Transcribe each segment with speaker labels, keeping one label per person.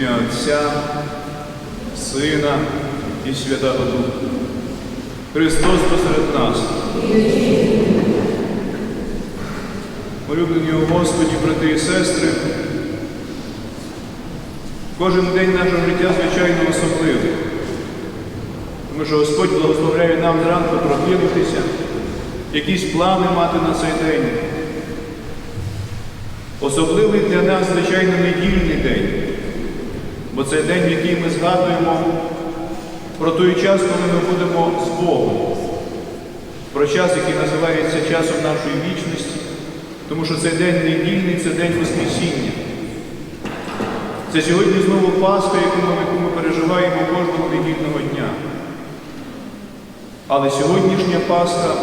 Speaker 1: ім'я Отця, Сина і Святого Духа. Христос посеред нас. Улюблені у Господі, брати і сестри, кожен день нашого життя, звичайно, особливий. Тому що Господь благословляє нам зранку прокинутися, якісь плани мати на цей день. Особливий для нас, звичайно, недільний день, бо це день, в який ми згадуємо про той час, коли ми будемо з Богом, про час, який називається часом нашої вічності, тому що цей день недільний, це день Воскресіння. Це сьогодні знову Пасха, яку ми, яку ми переживаємо кожного недільного дня. Але сьогоднішня Пасха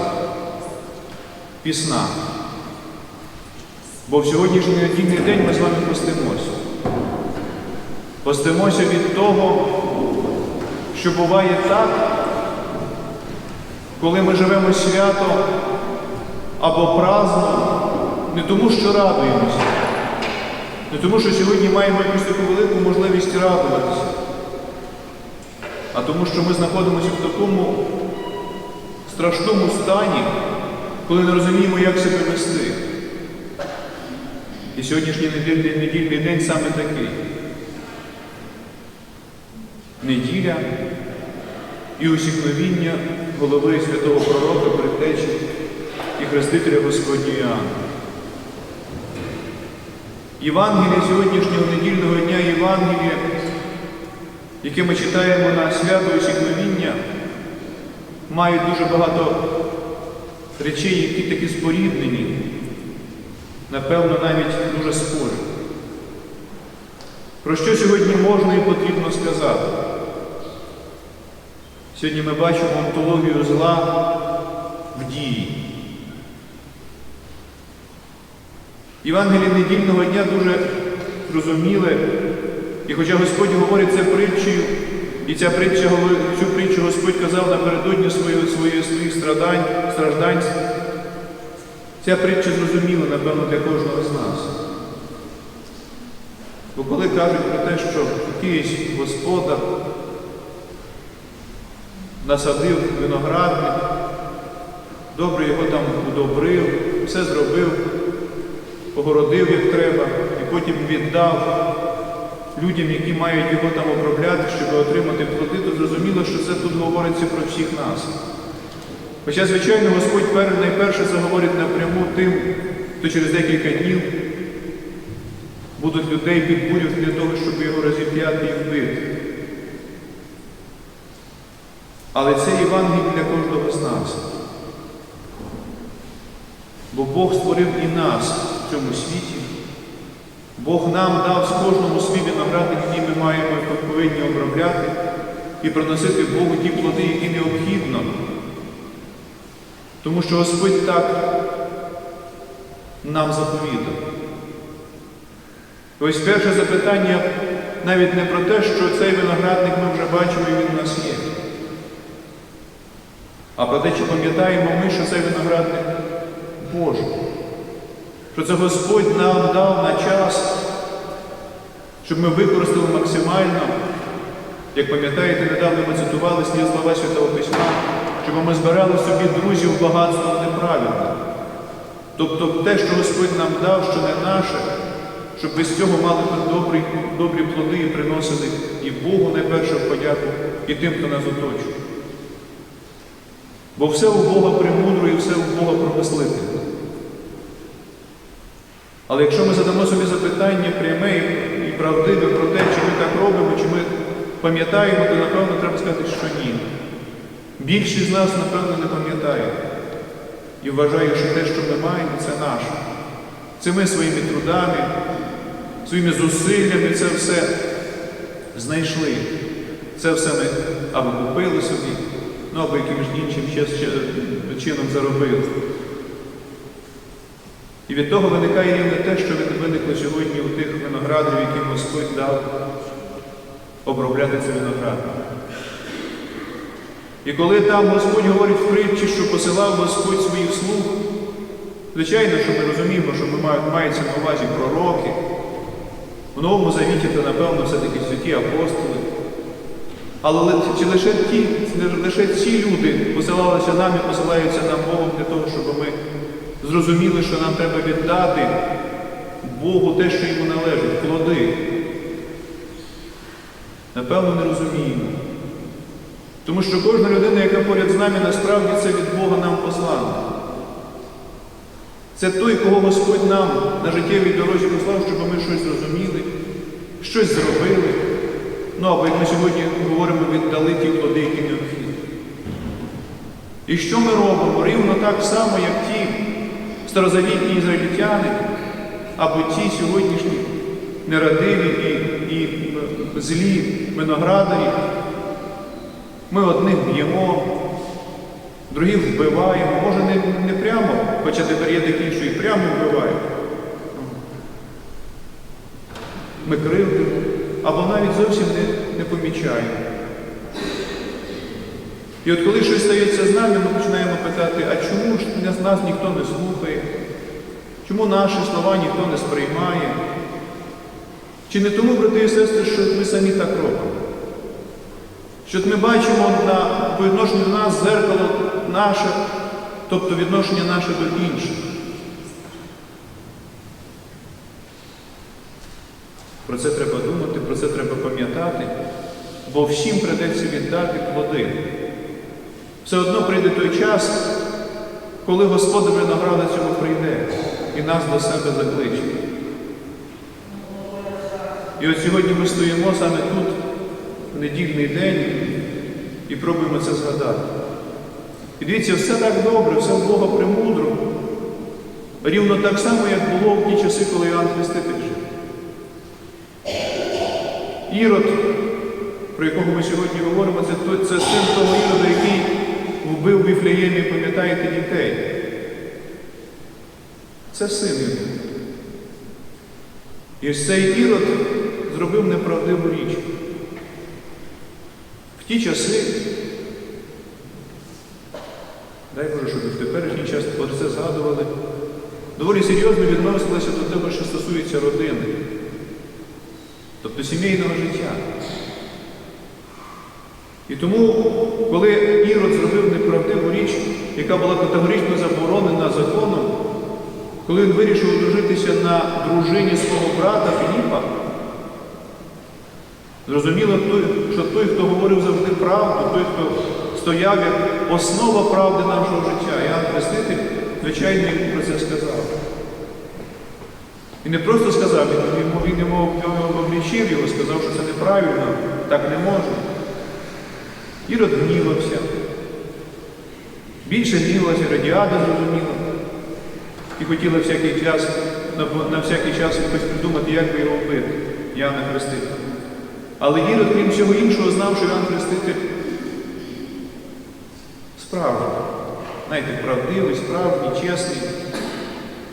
Speaker 1: пісна. Бо в сьогоднішній недільний день ми з вами постимося. Постимося від того, що буває так, коли ми живемо свято або праздно, не тому, що радуємося, не тому, що сьогодні маємо якусь таку велику можливість радуватися, а тому, що ми знаходимося в такому страшному стані, коли не розуміємо, як себе вести. І сьогоднішній недільний, день саме такий. Неділя і усікновіння голови святого пророка, предтечі і хрестителя Господнього Іоанна. Євангелія сьогоднішнього недільного дня Євангелія, яке ми читаємо на свято усікновіння, мають дуже багато речей, які такі споріднені, напевно, навіть дуже схожі. Про що сьогодні можна і потрібно сказати? Сьогодні ми бачимо онтологію зла в дії. Євангеліє недільного дня дуже зрозуміле, і хоча Господь говорить це притчею, і ця притча, цю притчу Господь казав напередодні своїх, своїх, своїх страдань, страждань, ця притча зрозуміла, напевно, для кожного з нас. Бо коли кажуть про те, що якийсь господар насадив виноградник, добре його там удобрив, все зробив, погородив, як треба, і потім віддав людям, які мають його там обробляти, щоб отримати плоди, то зрозуміло, що це тут говориться про всіх нас. Хоча, звичайно, Господь найперше заговорить напряму тим, хто через декілька днів будуть людей підбурювати для того, щоб його розіп'яти і вбити. Але це Євангеліє для кожного з нас. Бо Бог створив і нас в цьому світі. Бог нам дав з кожному свій виноградник, який ми маємо і повинні обробляти і приносити Богу ті плоди, які необхідно. Тому що Господь так нам заповідав. Ось перше запитання навіть не про те, що цей виноградник ми вже бачимо і він у нас є. А про те, чи пам'ятаємо ми, що цей виноградник Божий. Що це Господь нам дав на час, щоб ми використали максимально, як пам'ятаєте, недавно ми цитували слід слова Святого Письма, щоб ми збирали собі друзів багатством неправильно. Тобто те, що Господь нам дав, що не наше, щоб без цього мали добрі, добрі плоди і приносили і Богу найперше в подяку, і тим, хто нас оточує. Бо все у Бога премудро і все у Бога промислити. Але якщо ми задамо собі запитання пряме і правдиве про те, чи ми так робимо, чи ми пам'ятаємо, то напевно треба сказати, що ні. Більшість з нас, напевно, не пам'ятає і вважає, що те, що ми маємо, це наше. Це ми своїми трудами, своїми зусиллями це все знайшли. Це все ми або купили собі, ну або якимось іншим чином заробили. І від того виникає рівне те, що виникло сьогодні у тих виноградарів, яким Господь дав обробляти це виноградник. І коли там Господь говорить в притчі, що посилав Господь своїх слуг, звичайно, що ми розуміємо, що ми мається на увазі пророки, В Новому Завіті то, напевно, все-таки святі апостоли. Але чи лише ті, лише ці люди посилалися нам і посилаються нам Богом для того, щоб ми зрозуміли, що нам треба віддати Богу те, що йому належить, плоди. Напевно, не розуміємо. Тому що кожна людина, яка поряд з нами, насправді це від Бога нам послана. Це той, кого Господь нам на життєвій дорозі послав, щоб ми щось зрозуміли, щось зробили. Ну або як ми сьогодні говоримо, віддали ті плоди, які необхідні. І що ми робимо? Рівно так само, як ті старозавітні ізраїльтяни, або ті сьогоднішні нерадиві і, і е, злі виноградарі. Ми одних б'ємо, других вбиваємо, може не, не прямо, хоча тепер є такі, що і прямо вбиваємо. Ми кривдимо, або навіть зовсім не, не помічаємо. І от коли щось стається з нами, ми починаємо питати, а чому ж нас- ніхто не слухає? Чому наші слова ніхто не сприймає? Чи не тому, брати і сестри, що ми самі так робимо? Що ми бачимо на, по відношенню до нас зеркало наше, тобто відношення наше до інших. Про це треба думати, це треба пам'ятати, бо всім придеться віддати плоди. Все одно прийде той час, коли Господь винограда цього прийде і нас до себе закличе. І от сьогодні ми стоїмо саме тут, в недільний день, і пробуємо це згадати. І дивіться, все так добре, все в Бога премудро. Рівно так само, як було в ті часи, коли Іоанн Хреститель жив. Ірод, про якого ми сьогодні говоримо, це, це син того Ірода, який вбив в Віфлеємі, пам'ятаєте, дітей. Це син його. І ось цей Ірод зробив неправдиву річ. В ті часи, дай Боже, щоб в теперішній час про це згадували, доволі серйозно відносилися до того, що стосується родини, тобто сімейного життя. І тому, коли Ірод зробив неправдиву річ, яка була категорично заборонена законом, коли він вирішив одружитися на дружині свого брата Філіпа, зрозуміло, що той, хто говорив завжди правду, той, хто стояв як основа правди нашого життя, Іоанн Хреститель, звичайно, йому про це сказав. І не просто сказав, він йому, він йому облічив його, сказав, що це неправильно, так не можна. Ірод гнівався. Більше гнівалася радіада, зрозуміло. І хотіла всякий час, на всякий час якось придумати, як би його вбити, Яна Хрестителя. Але Ірод, крім всього іншого, знав, що Ян Хреститель справжній. Знаєте, правдивий, справжній, чесний.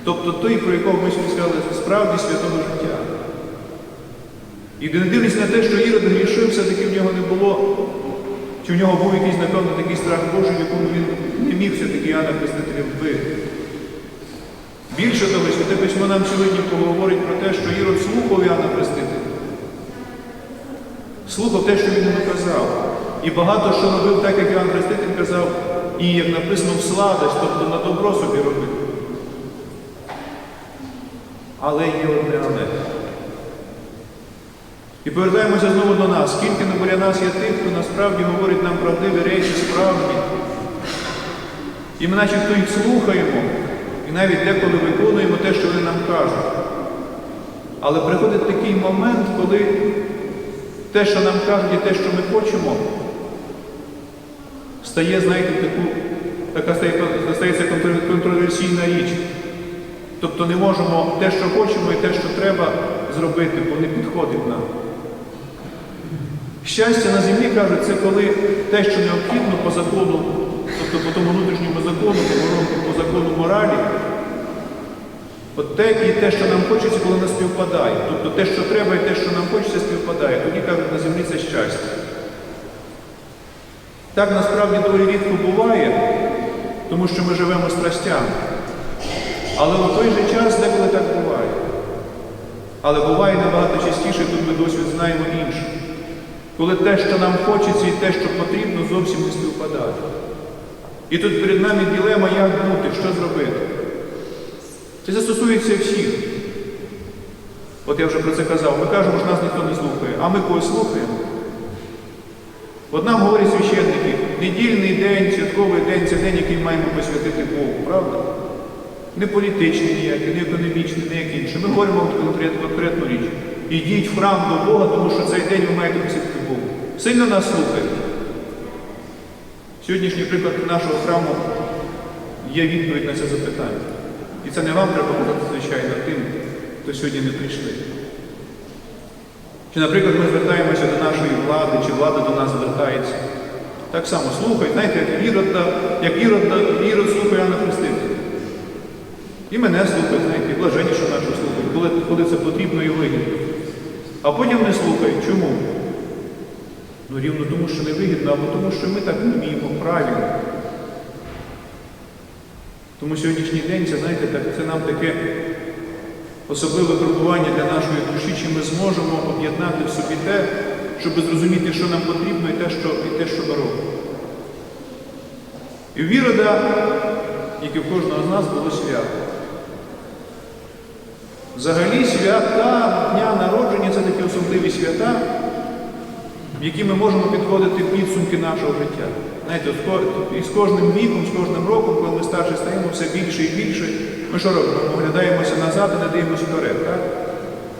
Speaker 1: Тобто той, про якого ми сьогодні сказали, справді святого життя. І не дивлячись на те, що Ірод грішив, все-таки в нього не було, чи в нього був якийсь, напевно, такий страх Божий, в якому він не міг все-таки Іоанна Хрестителя вбити. Більше того, Святе Письмо нам сьогодні поговорить про те, що Ірод слухав Іоанна Хрестителя. Слухав те, що він йому казав. І багато що робив так, як Іоанн Хреститель казав, і як написано в сладость, тобто на добро собі робив. Але є одне але. І повертаємося знову до нас. Скільки не біля нас є тих, хто насправді говорить нам правдиві речі, справді. І ми начебто їх слухаємо, і навіть деколи виконуємо те, що вони нам кажуть. Але приходить такий момент, коли те, що нам кажуть, і те, що ми хочемо, стає, знаєте, таку, така стає, стається контроверсійна річ. Тобто не можемо те, що хочемо, і те, що треба зробити, бо не підходить нам. Щастя на землі кажуть, це коли те, що необхідно по закону, тобто по тому внутрішньому закону, по, закону моралі, от те і те, що нам хочеться, коли не співпадає. Тобто те, що треба, і те, що нам хочеться, співпадає. Тоді кажуть, на землі це щастя. Так насправді доволі рідко буває, тому що ми живемо страстями. Але в той же час деколи так буває. Але буває набагато частіше, тут ми досвід знаємо інше. Коли те, що нам хочеться, і те, що потрібно, зовсім не співпадає. І тут перед нами ділема, як бути, що зробити. Це застосується всіх. От я вже про це казав. Ми кажемо, що нас ніхто не слухає, а ми когось слухаємо. От нам говорять священники, недільний день, святковий день це день, який маємо посвятити Богу, правда? Не політичний ніякий, не економічний, не як інший. Ми говоримо конкретну, конкретну річ. Ідіть в храм до Бога, тому що цей день ви маєте посвятити Богу. Сильно нас слухають. Сьогоднішній приклад нашого храму є відповідь на це запитання. І це не вам треба казати, звичайно, тим, хто сьогодні не прийшли. Чи, наприклад, ми звертаємося до нашої влади, чи влада до нас звертається. Так само слухають, знаєте, як Ірод, як Ірод, Ірод слухає Анна Хрестителя. І мене слухають, і блаженніше нашу слухають, коли, коли це потрібно і вигідно. А потім не слухають. Чому? Ну рівно тому, що не вигідно, або тому, що ми так вміємо правильно. Тому сьогоднішній день, це, знаєте, так, це нам таке особливе випробування для нашої душі, чи ми зможемо об'єднати в собі те, щоб зрозуміти, що нам потрібно, і те, що, і те, що ми робимо. І в Ірода, як і в кожного з нас, було свято. Взагалі свята дня народження це такі особливі свята, в які ми можемо підводити підсумки нашого життя. Знаєте, і з кожним віком, з кожним роком, коли ми старше стаємо все більше і більше, ми що робимо? Ми оглядаємося назад і не дивимося вперед. Так?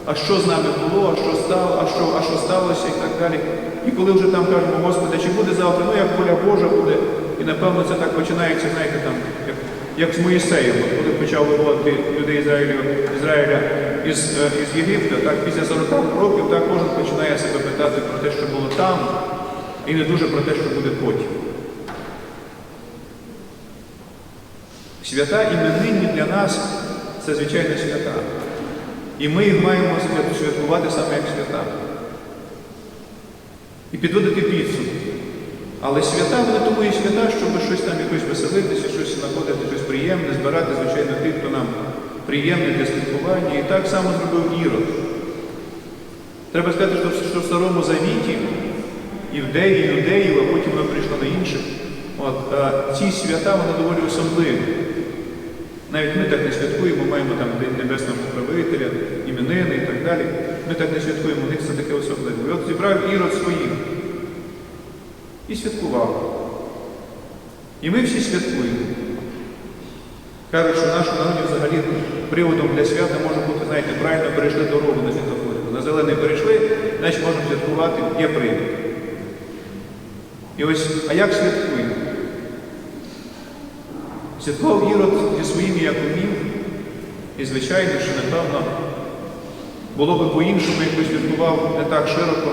Speaker 1: А що з нами було, а що стало, а що, а що сталося і так далі. І коли вже там кажемо, Господи, чи буде завтра, ну як воля Божа буде, і напевно це так починається, знаєте, там, як, як з Моїсеєм, коли почав виводити людей Ізраїлю, Ізраїля із, е, із Єгипта, так після 40 років так кожен починає себе питати про те, що було там, і не дуже про те, що буде потім. Свята іменинні для нас це звичайно свята. І ми їх маємо святкувати саме як свята. І підводити підсумки. Але свята, вони тому і свята, щоб щось там якось веселитися, приємне, звичайно, тих, хто нам приємний для спілкування. І так само зробив Ірод. Треба сказати, що, в Старому Завіті івдеї, юдеїв, а потім воно прийшло до інших. От, а, ці свята вони доволі особливі. Навіть ми так не святкуємо, маємо там День Небесного Покровителя, іменини і так далі. Ми так не святкуємо, у них це таке особливе. І от зібрав Ірод своїх і святкував. І ми всі святкуємо. Кажуть, що в нашому народі взагалі приводом для свята може бути, знаєте, правильно перейшли дорогу на світофорі. На зелений перейшли, значить можемо святкувати, є привід. І ось, а як святкуємо? Святкував Ірод зі своїм як умів, і звичайно, що напевно було би по-іншому, якби святкував не так широко.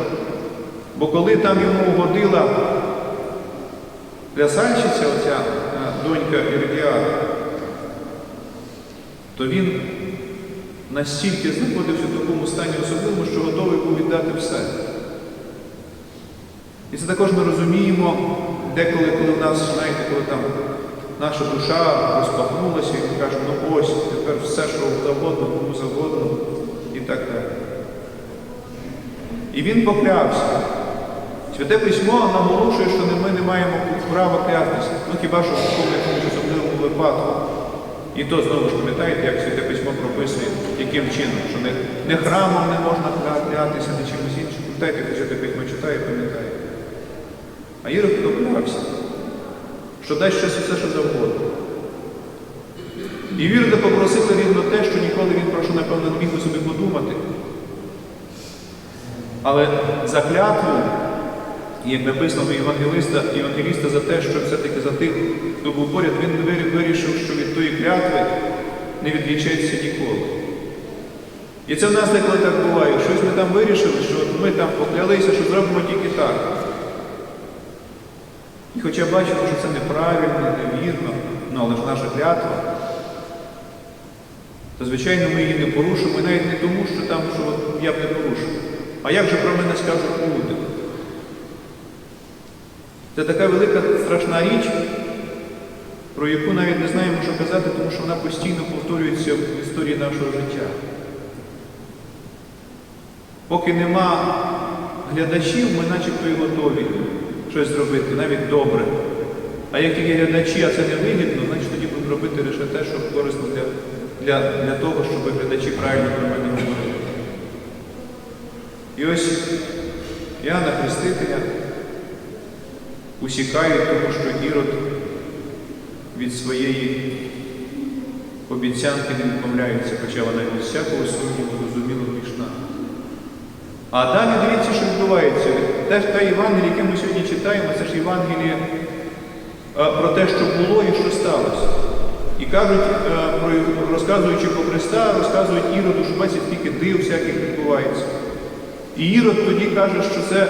Speaker 1: Бо коли там йому угодила плясальщиця, оця донька Іродіада, то він настільки знаходився в такому стані особливому, що готовий був віддати все. І це також ми розуміємо, деколи, коли в нас, знаєте, коли там наша душа розпахнулася, і ми кажемо, ну ось, тепер все, що завгодно, кому завгодно, і так далі. І він поклявся. Святе письмо наголошує, що ми не маємо права клятися. Ну хіба що в такому якомусь особливому випадку. І то знову ж пам'ятаєте, як святе письмо прописує, яким чином, що не, не храмом не можна клятися, не чимось іншим. Пам'ятаєте, як святе письмо читає, пам'ятає. А Ірод доклявся, що дасть щось все, що завгодно. І Вірда попросили рівно те, що ніколи він про що, напевно, не міг би собі подумати. Але за клятву, як написано у Євангелиста, Євангеліста за те, що все-таки за тих, хто був поряд, він вирішив, що від тої клятви не відрічається ніколи. І це в нас деколи так буває. Щось ми там вирішили, що ми там поклялися, що зробимо тільки так. І хоча бачимо, що це неправильно, невірно, ну але ж наша клятва, то звичайно ми її не порушимо, і навіть не тому, що там, що я б не порушив. А як же про мене скажуть люди? Це така велика страшна річ, про яку навіть не знаємо, що казати, тому що вона постійно повторюється в історії нашого життя. Поки нема глядачів, ми начебто і готові щось зробити, навіть добре. А як тільки глядачі, а це не вигідно, значить тоді будемо робити лише те, що корисно для, для, для того, щоб глядачі правильно про мене говорили. І ось Іоанна Хрестителя усікають, тому що Ірод від своєї обіцянки не відмовляється, хоча вона від всякого сумніву зрозуміло пішна. А далі дивіться, що відбувається. Те те Євангеліє, яке ми сьогодні читаємо, це ж Євангеліє е, про те, що було і що сталося. І кажуть, е, розказуючи про Христа, розказують Іроду, що бачить, скільки див всяких відбувається. І Ірод тоді каже, що це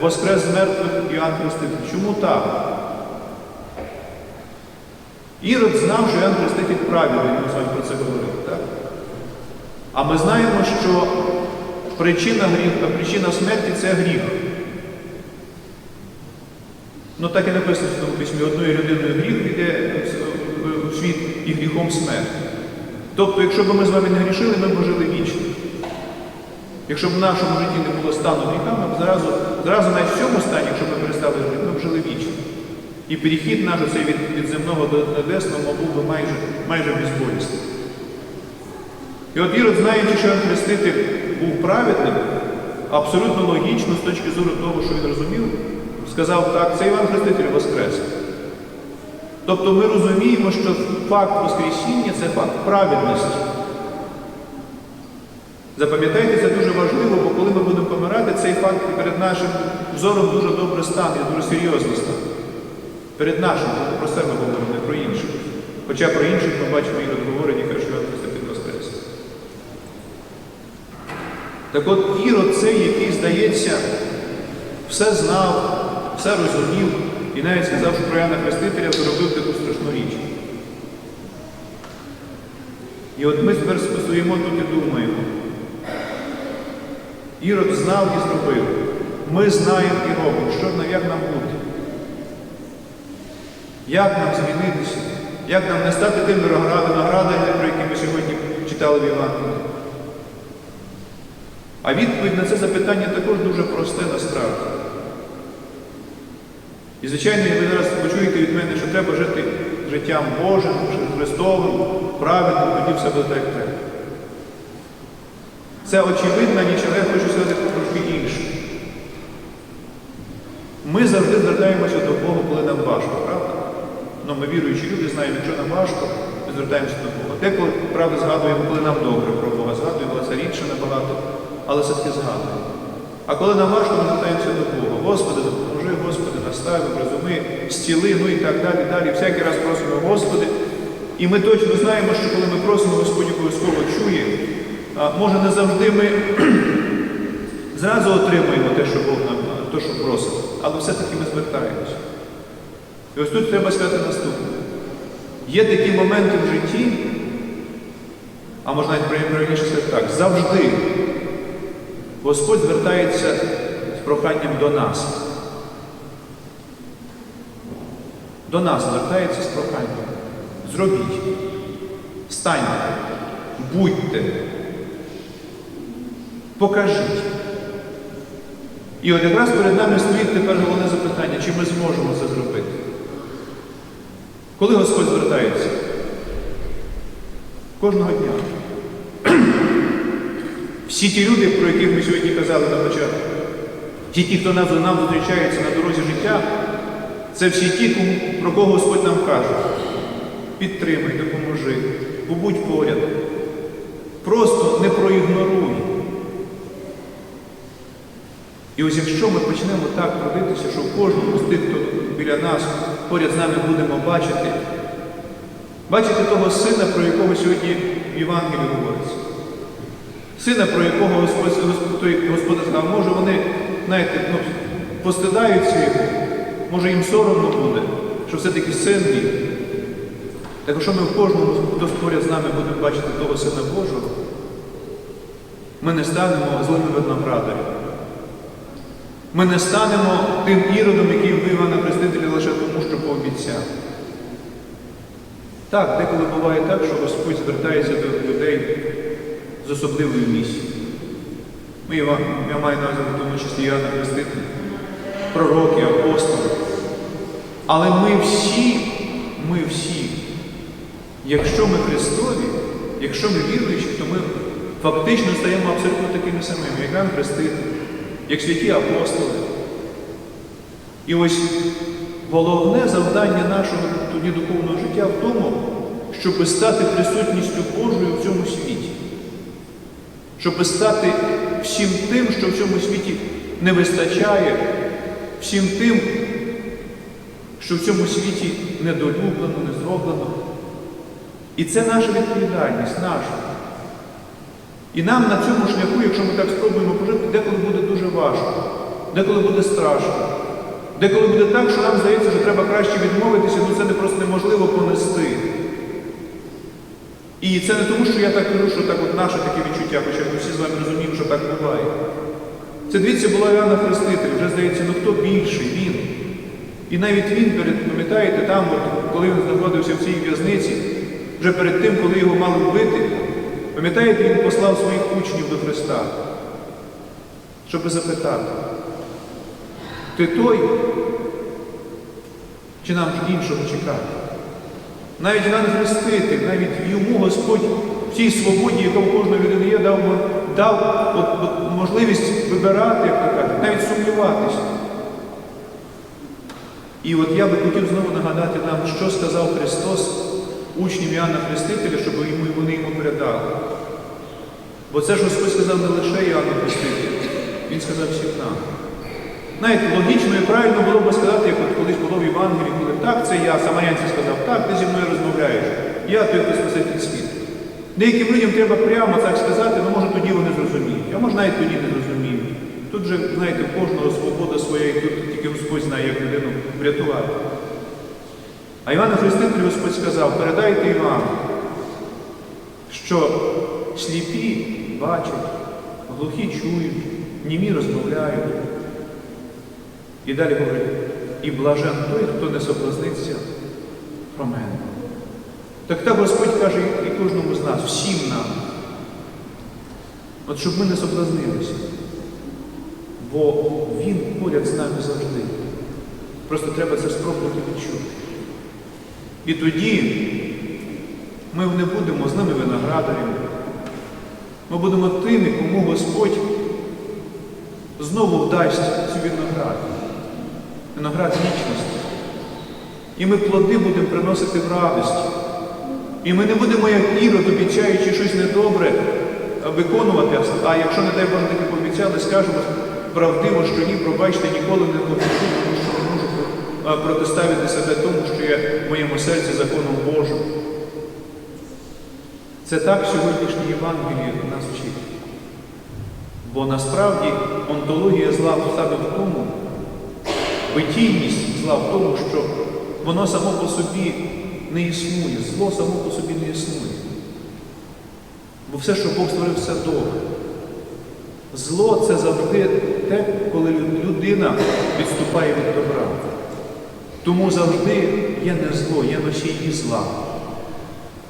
Speaker 1: воскрес з мертвих Іоанн Хреститель. Чому так? Ірод знав, що Іоанн Хреститель правильний, ми з вами про це говорили. Так? А ми знаємо, що причина гріха, причина смерті це гріх. Ну так і написано в цьому письмі, одною людиною гріх йде в світ і гріхом смерть. Тобто, якщо б ми з вами не грішили, ми б жили вічно. Якщо б в нашому житті не було стану гріха, ми б зразу, зразу навіть в цьому стані, якщо б ми перестали жити, ми б жили вічно. І перехід наш оцей від, від земного до небесного був би майже, майже безболісний. І от Ірод, знаючи, що Хреститель був праведним, абсолютно логічно з точки зору того, що він розумів, сказав так, це Іван Хреститель Воскрес. Тобто ми розуміємо, що факт Воскресіння це факт праведності. Запам'ятайте, це дуже важливо, бо коли ми будемо помирати, цей факт перед нашим взором дуже добре стане, дуже серйозно стане. Перед нашим, про себе говоримо, не про інших. Хоча про інших ми бачимо, і Іван Хреститель Воскрес. Так от Ірод цей, який, здається, все знав, все розумів, і навіть сказав, що про Іоанна Хрестителя зробив таку страшну річ. І от ми тепер стоїмо тут і думаємо. Ірод знав і зробив. Ми знаємо і робимо, що як нам бути. Як нам змінитися? Як нам не стати тим виноградом, про які ми сьогодні читали в Євангелії? А відповідь на це запитання також дуже просте насправді. І, звичайно, ви зараз почуєте від мене, що треба жити життям Божим, Христовим, праведним, тоді все буде так, треба. Це очевидна річ, але я хочу сказати трошки інше. Ми завжди звертаємося до Бога, коли нам важко? Ну, ми віруючі люди знаємо, якщо нам важко, ми звертаємося до Бога. Деколи, правда, згадуємо, коли нам добре про Бога згадуємо, але це рідше набагато, але все-таки згадуємо. А коли нам важко, ми звертаємося до Бога. Господи, допоможи, Господи, настави, розуми, зціли, ну і так далі, далі. Всякий раз просимо, Господи. І ми точно знаємо, що коли ми просимо, Господь обов'язково чує. Може, не завжди ми зразу отримуємо те, що Бог нам те, що просимо, але все-таки ми звертаємося. І ось тут треба сказати наступне. Є такі моменти в житті, а можна навіть правильніше сказати так, завжди Господь звертається з проханням до нас. До нас звертається з проханням. Зробіть, станьте, будьте, покажіть. І от якраз перед нами стоїть тепер головне запитання, чи ми зможемо це зробити. Коли Господь звертається? Кожного дня. Всі ті люди, про яких ми сьогодні казали на початку, ті, ті, хто нам, зустрічається на дорозі життя, це всі ті, про кого Господь нам каже. Підтримай, допоможи, побудь поряд. Просто не проігноруй. І ось якщо ми почнемо так трудитися, що кожному з тих, хто біля нас поряд з нами будемо бачити, бачити того сина, про якого сьогодні в Євангелії говориться. Сина, про якого Господь, Господь, Господь сказав, може вони, знаєте, ну, постидаються його, може їм соромно буде, що все-таки син мій. Так якщо ми в кожному, хто поряд з нами будемо бачити того Сина Божого, ми не станемо злими виноградарями. Ми не станемо тим іродом, який Івана Хрестителя лише тому, що пообіцяв. Так, деколи буває так, що Господь звертається до людей з особливою місією. Ми, я маю на увазі тому числі Іоанна Хрестителя, пророки, апостоли. Але ми всі, ми всі, якщо ми Христові, якщо ми віруючі, то ми фактично стаємо абсолютно такими самими, як Іоанн Хреститель, як святі апостоли. І ось головне завдання нашого тоді духовного життя в тому, щоб стати присутністю Божою в цьому світі, щоб стати всім тим, що в цьому світі не вистачає, всім тим, що в цьому світі недолюблено, не зроблено. І це наша відповідальність, наша. І нам на цьому шляху, якщо ми так спробуємо пожити, деколи буде дуже важко, деколи буде страшно. Деколи буде так, що нам здається, що треба краще відмовитися, ну це не просто неможливо понести. І це не тому, що я так кажу, що так от наше таке відчуття, хоча ми всі з вами розуміємо, що так буває. Це дивіться, була Іоанна Хреститель, вже здається, ну хто більший, він. І навіть він, перед, пам'ятаєте, там, от, коли він знаходився в цій в'язниці, вже перед тим, коли його мали вбити, пам'ятаєте, він послав своїх учнів до Христа, щоб запитати, ти той, чи нам іншого чекати? Навіть Іван Хреститель, навіть йому Господь в цій свободі, яка в кожної людини є, дав, дав от, от, можливість вибирати, як то кажуть, навіть сумніватися. І от я би хотів знову нагадати нам, що сказав Христос учням Іоанна Хрестителя, щоб йому, вони йому передали. Бо це ж Господь сказав не лише Іоанну Хрестителю, Він сказав всім нам. Знаєте, логічно і правильно було би сказати, як от колись було в Євангелії, коли так, це я, самарянці сказав, так, ти зі мною розмовляєш, я той, хто спаситель світу. Деяким людям треба прямо так сказати, ну може тоді вони зрозуміють, а може навіть тоді не зрозуміють. Тут же, знаєте, кожного свобода своя, і тут тільки Господь знає, як людину врятувати. А Івана Хрестителю Господь сказав, передайте Івану, що сліпі бачать, глухі чують, німі розмовляють. І далі говорить, і блажен той, хто не соблазниться про мене. Так так Господь каже і кожному з нас, всім нам. От щоб ми не соблазнилися. Бо Він поряд з нами завжди. Просто треба це спробувати відчути. І тоді ми не будемо з нами виноградарями. Ми будемо тими, кому Господь знову вдасть цю виноград. Виноград вічності. І ми плоди будемо приносити в радості. І ми не будемо, як ірод, обіцяючи щось недобре, виконувати, а якщо, не дай Боже, таки пообіцяли, скажемо правдиво, що ні, пробачте, ніколи не попишу, тому що не можу протиставити себе тому, що є в моєму серці законом Божим. Це так сьогоднішнє Євангеліє нас вчить. Бо насправді онтологія зла саме в тому, витійність зла в тому, що воно само по собі не існує, зло само по собі не існує. Бо все, що Бог створив, все добре. Зло це завжди те, коли людина відступає від добра. Тому завжди є не зло, є носії зла.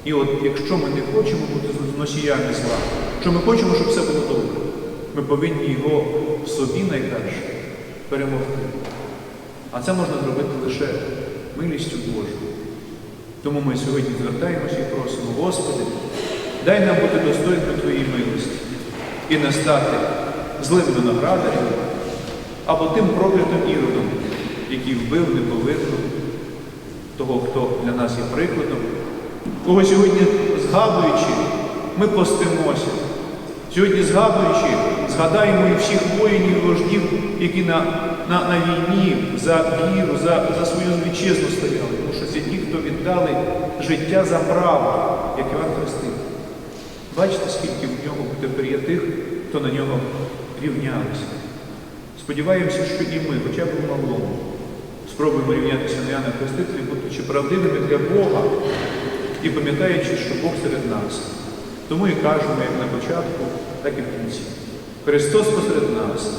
Speaker 1: І от якщо ми не хочемо бути носіями зла, що ми хочемо, щоб все було добре, ми повинні його в собі найперше перемогти. А це можна зробити лише милістю Божою. Тому ми сьогодні звертаємося і просимо, Господи, дай нам бути достойними Твоєї милості і не стати злим виноградарем або тим проклятим іродом, який вбив неповинно того, хто для нас є прикладом, кого сьогодні згадуючи, ми постимося. Сьогодні згадуючи, згадаємо і всіх воїнів і вождів, які на, на, на війні за віру, за, за свою вітчизну стояли. Тому що це ті, хто віддали життя за право, як Іван Хреститель. Бачите, скільки в нього тепер є тих, хто на нього рівнялися. Сподіваємося, що і ми, хоча б в малому, спробуємо рівнятися на Іоанна Хрестителя, будучи правдивими для Бога і пам'ятаючи, що Бог серед нас. Тому і кажемо, як на початку, так і в кінці. Христос посеред нас.